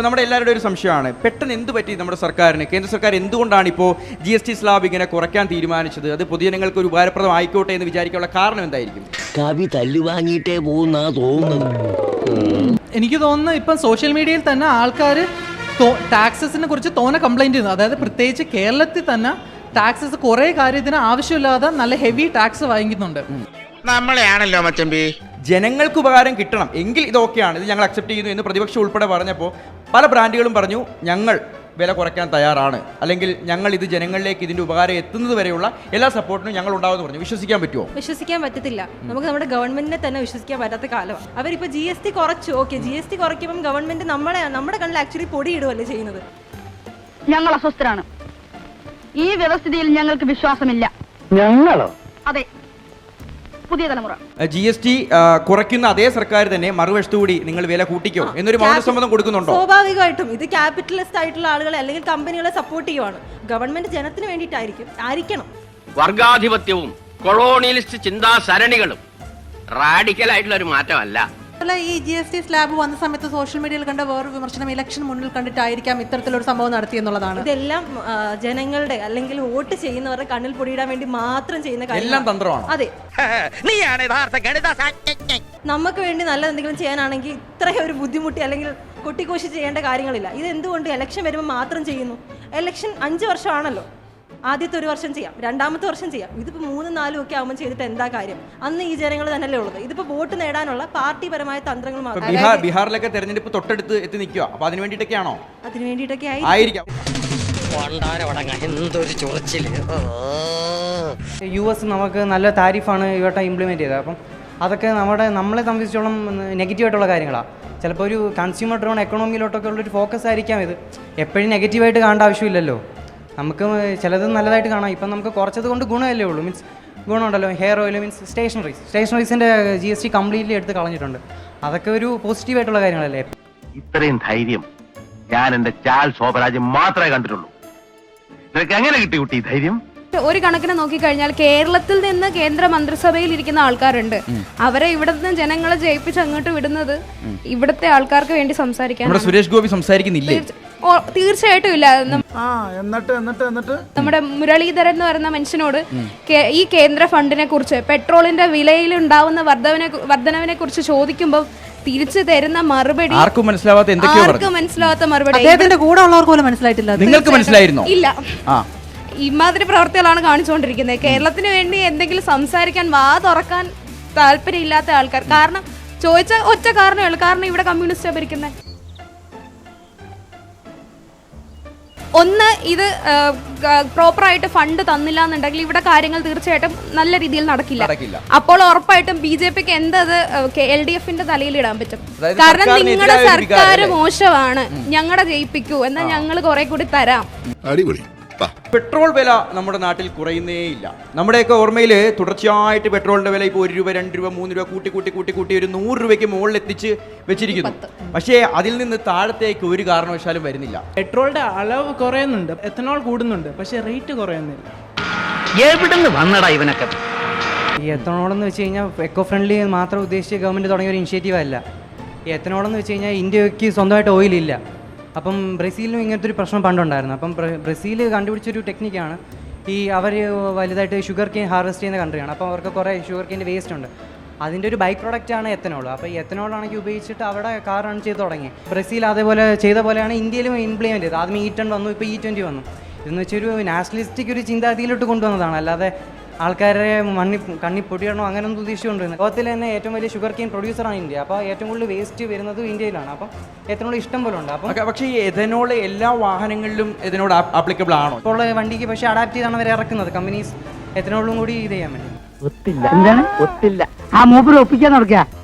അപ്പോൾ നമ്മുടെ എല്ലാവരുടെ ഒരു സംശയമാണ് പെട്ടെന്ന് എന്ത് പറ്റി നമ്മുടെ സർക്കാരിന്? കേന്ദ്ര സർക്കാർ എന്തുകൊണ്ടാണ് ഇപ്പോൾ ജി എസ് ടി സ്ലാബ് ഇങ്ങനെ കുറയ്ക്കാൻ തീരുമാനിച്ചത്? അത് പൊതുജനങ്ങൾക്ക് ഒരു ഉപകാരപ്രദം ആയിക്കോട്ടെ എന്ന് വിചാരിക്കാനുള്ള കാരണം എന്തായിരിക്കും? കവി തല്ലുവാങ്ങിയിട്ടേ പോകുന്ന തോന്നുന്നു. എനിക്ക് തോന്നുന്നു ഇപ്പം സോഷ്യൽ മീഡിയയിൽ തന്നെ ആൾക്കാർ ടാക്സസിനെ കുറിച്ച് തോനെ കംപ്ലൈന്റ് ചെയ്യുന്നു. അതായത് പ്രത്യേകിച്ച് കേരളത്തിൽ തന്നെ ടാക്സസ് കുറേ കാര്യത്തിന് ആവശ്യമില്ലാതെ നല്ല ഹെവി ടാക്സ് വാങ്ങിക്കുന്നുണ്ട്. നമ്മളെയാണല്ലോ മച്ചമ്പി. ജനങ്ങൾക്ക് ഉപകാരം കിട്ടണം. എങ്കിൽ ഇതൊക്കെയാണ് ഇത് ഞങ്ങൾ അക്സെപ്റ്റ് ചെയ്യുന്നു എന്ന് പ്രതിപക്ഷം ഉൾപ്പെടെ പറഞ്ഞപ്പോൾ പല ബ്രാൻഡുകളും പറഞ്ഞു ഞങ്ങൾ വില കുറയ്ക്കാൻ തയ്യാറാണ്. അല്ലെങ്കിൽ ഞങ്ങൾ ഇത് ജനങ്ങളിലേക്ക് ഇതിന്റെ ഉപകാരം എത്തുന്നത് വരെയുള്ള എല്ലാ സപ്പോർട്ടിനും ഞങ്ങൾ ഉണ്ടാവുമെന്ന് പറഞ്ഞു. വിശ്വസിക്കാൻ പറ്റുമോ വിശ്വസിക്കാൻ പറ്റത്തില്ല. നമുക്ക് നമ്മുടെ ഗവൺമെന്റിനെ തന്നെ വിശ്വസിക്കാൻ പറ്റാത്ത കാലം അവരിപ്പോ ജി എസ് ടി കുറച്ചു. ഓക്കെ ജി എസ് ടി കുറയ്ക്കുമ്പോൾ ഗവൺമെന്റ് നമ്മളെ നമ്മുടെ കണ്ണിൽ ആക്ച്വലി പൊടിയിടുവല്ലേ ചെയ്യുന്നത്? ഞങ്ങൾ അസ്വസ്ഥരാണ്. ഈ വ്യവസ്ഥിതിയിൽ ഞങ്ങൾക്ക് വിശ്വാസമില്ല. ഞങ്ങളോ? അതെ. പുതിയ തലമുറ. ജി എസ് ടി കുറയ്ക്കുന്ന അതേ സർക്കാർ തന്നെ മറുവശത്തു കൂടി നിങ്ങൾ വില കൂട്ടിക്കോ എന്നൊരു മൗനസമ്മതം കൊടുക്കുന്നുണ്ടോ? സ്വാഭാവികമായിട്ടും ഇത് ക്യാപിറ്റലിസ്റ്റ് ആയിട്ടുള്ള ആളുകളെ അല്ലെങ്കിൽ കമ്പനികളെ സപ്പോർട്ട് ചെയ്യുവാണ്. ഗവൺമെന്റ് ജനത്തിന് വേണ്ടിയിട്ടായിരിക്കും ആയിരിക്കണം. വർഗാധിപത്യവും കൊളോണിയലിസ്റ്റ് ചിന്താ സരണികളും റാഡിക്കൽ ആയിട്ടുള്ള ഒരു മാറ്റമല്ല. അല്ല ഈ ജി എസ് ടി സ്ലാബ് വന്ന സമയത്ത് സോഷ്യൽ മീഡിയയിൽ കണ്ട വേറൊരു വിമർശനം ഇലക്ഷൻ മുന്നിൽ കണ്ടിട്ടായിരിക്കാം ഇത്തരത്തിലൊരു സംഭവം നടത്തിയെന്നുള്ളതാണ്. ഇതെല്ലാം ജനങ്ങളുടെ അല്ലെങ്കിൽ വോട്ട് ചെയ്യുന്നവരുടെ കണ്ണിൽ പൊടിയിടാൻ വേണ്ടി മാത്രം ചെയ്യുന്ന എല്ലാം തന്ത്രമാണ്. അതെ. നീയാണ് യഥാർത്ഥ ഗണിത നമുക്ക് വേണ്ടി നല്ല എന്തെങ്കിലും ചെയ്യാനാണെങ്കിൽ ഇത്രയും ഒരു ബുദ്ധിമുട്ടി അല്ലെങ്കിൽ കൊട്ടിക്കോശി ചെയ്യേണ്ട കാര്യങ്ങളില്ല. ഇത് എന്തുകൊണ്ട് ഇലക്ഷൻ വരുമ്പോൾ മാത്രം ചെയ്യുന്നു? ഇലക്ഷൻ അഞ്ച് വർഷമാണല്ലോ. ആദ്യത്തെ ഒരു വർഷം ചെയ്യാം. രണ്ടാമത്തെ വർഷം ചെയ്യാം. ഇതിപ്പോൾ മൂന്നും നാലും ഒക്കെ ആകുമ്പോൾ ചെയ്തിട്ട് എന്താ കാര്യം? അന്ന് ഈ ജനങ്ങൾ തന്നെയല്ലേ ഉള്ളത്. ഇതിപ്പോൾ വോട്ട് നേടാനുള്ള പാർട്ടിപരമായ തന്ത്രങ്ങൾ മാത്രം. ബീഹാർ ബീഹാറിലൊക്കെ തെരഞ്ഞെടുപ്പ് തൊട്ടടുത്ത് എത്തി നിൽക്കുക അപ്പോൾ അതിന് വേണ്ടിയിട്ടൊക്കെയാണോ? അതിന് വേണ്ടിയിട്ടൊക്കെ ആയിരിക്കും. ആയിരിക്കാം. എന്തൊരു ചൊറച്ചിൽ. യു എസ് നമുക്ക് നല്ല താരിഫാണ് ഇവട്ടം ഇംപ്ലിമെന്റ് ചെയ്തത്. അപ്പം അതൊക്കെ നമ്മുടെ നമ്മളെ സംബന്ധിച്ചോളം നെഗറ്റീവായിട്ടുള്ള കാര്യങ്ങളാണ് ചിലപ്പോൾ ഒരു കൺസ്യൂമർ ഡ്രോൺ എക്കണോമിയിലോട്ടൊക്കെ ഉള്ളൊരു ഫോക്കസ് ആയിരിക്കാം ഇത്. എപ്പോഴും നെഗറ്റീവായിട്ട് കാണേണ്ട ആവശ്യമില്ലല്ലോ. നമുക്ക് ചിലത് നല്ലതായിട്ട് കാണാം. ഇപ്പം നമുക്ക് കുറച്ചത് കൊണ്ട് ഗുണമല്ലേ ഉള്ളൂ. മീൻസ് ഗുണമുണ്ടല്ലോ. ഹെയർ ഓയിൽ മീൻസ് സ്റ്റേഷനറീസ് സ്റ്റേഷനറീസിന്റെ ജി എസ് ടി കംപ്ലീറ്റ്ലി എടുത്ത് കളഞ്ഞിട്ടുണ്ട്. അതൊക്കെ ഒരു പോസിറ്റീവായിട്ടുള്ള കാര്യങ്ങളല്ലേ? ഇത്രയും ധൈര്യം ഞാൻ എന്റെ ചാൽ ശോഭരാജ് മാത്രമേ കണ്ടിട്ടുള്ളൂ. നിനക്ക് എങ്ങനെ കിട്ടി കുട്ടി ധൈര്യം? ഒരു കണക്കിന് നോക്കിക്കഴിഞ്ഞാൽ കേരളത്തിൽ നിന്ന് കേന്ദ്ര മന്ത്രിസഭയിൽ ഇരിക്കുന്ന ആൾക്കാരുണ്ട്. അവരെ ഇവിടുന്ന് ജനങ്ങളെ ജയിപ്പിച്ച് അങ്ങോട്ട് വിടുന്നത് ഇവിടുത്തെ ആൾക്കാർക്ക് വേണ്ടി സംസാരിക്കാൻ നമ്മുടെ സുരേഷ് ഗോപി സംസാരിക്കുന്നില്ലേ? തീർച്ചയായിട്ടും ഇല്ല. എന്നിട്ട് എന്നിട്ട് എന്നിട്ട്? നമ്മുടെ മുരളീധരൻ എന്ന് പറയുന്ന മനുഷ്യനോട് ഈ കേന്ദ്ര ഫണ്ടിനെ കുറിച്ച് പെട്രോളിന്റെ വിലയിൽ ഉണ്ടാവുന്ന വർധവനെ വർധനവിനെ കുറിച്ച് ചോദിക്കുമ്പോൾ തിരിച്ചു തരുന്ന മറുപടി ആർക്കും മനസ്സിലാവാത്ത എന്തൊക്കെയോ ആർക്കും മനസ്സിലാവാത്ത മറുപടി. അദ്ദേഹത്തിന്റെ കൂടെ ഉള്ളവർക്ക് പോലും മനസ്സിലായിട്ടില്ല. നിങ്ങൾക്ക് മനസ്സിലായിരുന്നോ? ഇല്ല. ആ. ഇമാതിരി പ്രവർത്തികളാണ് കാണിച്ചുകൊണ്ടിരിക്കുന്നത്. കേരളത്തിന് വേണ്ടി എന്തെങ്കിലും സംസാരിക്കാൻ വാ തുറക്കാൻ താല്പര്യമില്ലാത്ത ആൾക്കാർ. കാരണം ചോദിച്ച ഒറ്റ കാരണമേ ഉള്ളൂ. കാരണം ഇവിടെ കമ്മ്യൂണിസ്റ്റാണ് ഭരിക്കുന്നത് ഒന്ന് ഇത് പ്രോപ്പറായിട്ട് ഫണ്ട് തന്നില്ല എന്നുണ്ടെങ്കിൽ ഇവിടെ കാര്യങ്ങൾ തീർച്ചയായിട്ടും നല്ല രീതിയിൽ നടക്കില്ല. അപ്പോൾ ഉറപ്പായിട്ടും ബി ജെ പിക്ക് എന്തത് എൽ ഡി എഫിന്റെ തലയിൽ ഇടാൻ പറ്റും കാരണം നിങ്ങളുടെ സർക്കാർ മോശമാണ്. ഞങ്ങളെ ജയിപ്പിക്കൂ. എന്നാൽ ഞങ്ങൾ കുറെ കൂടി തരാം. അടിപൊളി. പെട്രോൾ വില നമ്മുടെ നാട്ടിൽ കുറയുന്നേയില്ല. നമ്മുടെയൊക്കെ ഓർമ്മയിൽ തുടർച്ചയായിട്ട് പെട്രോളിന്റെ വില ഇപ്പോൾ ഒരു രൂപ രണ്ട് രൂപ മൂന്ന് രൂപ കൂട്ടി കൂട്ടി കൂട്ടി കൂട്ടി ഒരു നൂറ് രൂപയ്ക്ക് മുകളിൽ എത്തിച്ച് വെച്ചിരിക്കുന്നു പക്ഷേ അതിൽ നിന്ന് താഴത്തേക്ക് ഒരു കാരണവശാലും വരുന്നില്ല. പെട്രോളിന്റെ അളവ് കുറയുന്നുണ്ട് എത്തനോൾ കൂടുന്നുണ്ട് പക്ഷേ റേറ്റ് കുറയുന്നില്ല. എവിടുന്ന് വന്നടാ ഇവനൊക്കെ? ഈ എത്തനോൾ എന്ന് വെച്ച് കഴിഞ്ഞാൽ എക്കോ ഫ്രണ്ട്ലി മാത്രം ഉദ്ദേശിച്ച് ഗവൺമെന്റ് തുടങ്ങിയ ഒരു ഇനിഷ്യേറ്റീവ് അല്ല. ഈ എത്തനോൾ എന്ന് വെച്ച് കഴിഞ്ഞാൽ ഇന്ത്യയ്ക്ക് സ്വന്തമായിട്ട് ഓയിലില്ല അപ്പം ബ്രസീലിനും ഇങ്ങനത്തെ ഒരു പ്രശ്നം പണ്ടുണ്ടായിരുന്നു. അപ്പം ബ്ര- ബ്രസീൽ കണ്ടുപിടിച്ചൊരു ടെക്നിക്കാണ് ഈ അവർ വലുതായിട്ട് ഷുഗർ കെയിൻ ഹാർവെസ്റ്റ് ചെയ്യുന്ന കൺട്രിയാണ് അപ്പോൾ അവർക്ക് കുറേ ഷുഗർ കെയിന്റെ വേസ്റ്റ് ഉണ്ട്. അതിന്റെ ഒരു ബൈക്ക് ആണ് എത്തനോൾ അപ്പോൾ ഈ എത്തനോൾ ആണെങ്കിൽ ഉപയോഗിച്ചിട്ട് അവിടെ കാർ റൺ ചെയ്ത് തുടങ്ങി. ബ്രസീൽ അതേപോലെ ചെയ്ത പോലെയാണ് ഇന്ത്യയിലും ഇംപ്ലിമെന്റ് ചെയ്തത്. ആദ്യം ഇ ടെൻ വന്നു ഇപ്പോൾ ഇ ട്വന്റി വന്നു. ഇതെന്ന് വെച്ചൊരു നാഷണലിസ്റ്റിക് ഒരു ചിന്താഗതിയിലോട്ട് കൊണ്ടുവന്നതാണ്. അല്ലാതെ ആൾക്കാരെ മണ്ണി കണ്ണി പൊടിയണോ അങ്ങനെയൊന്നും ഉദ്ദേശിച്ചുകൊണ്ടിരുന്നത് ലോകത്തിൽ തന്നെ ഏറ്റവും വലിയ ഷുഗർ കെയിൻ പ്രൊഡ്യൂസറാണ് ഇന്ത്യ. അപ്പോൾ ഏറ്റവും കൂടുതൽ വേസ്റ്റ് വരുന്നത് ഇന്ത്യയിലാണ്. അപ്പം എത്തനോൾ ഇഷ്ടം പോലെ ഉണ്ട്. അപ്പം ഒക്കെ- പക്ഷേ ഈ എഥനോൾ എല്ലാ വാഹനങ്ങളിലും ഇതിനോട് ആപ്ലിക്കബിൾ ആണോ? ഇപ്പോൾ ഉള്ള വണ്ടിക്ക് പക്ഷേ അഡാപ്റ്റ് ചെയ്താണ് അവർ ഇറക്കുന്നത്. കമ്പനീസ് എത്തനോളും കൂടി ഇത് ചെയ്യാൻ വേണ്ടി. ഒത്തില്ല. എന്താണ്? ഒത്തില്ല. ആ മൂപ്പര് ഒപ്പിക്കാൻ നടക്കുക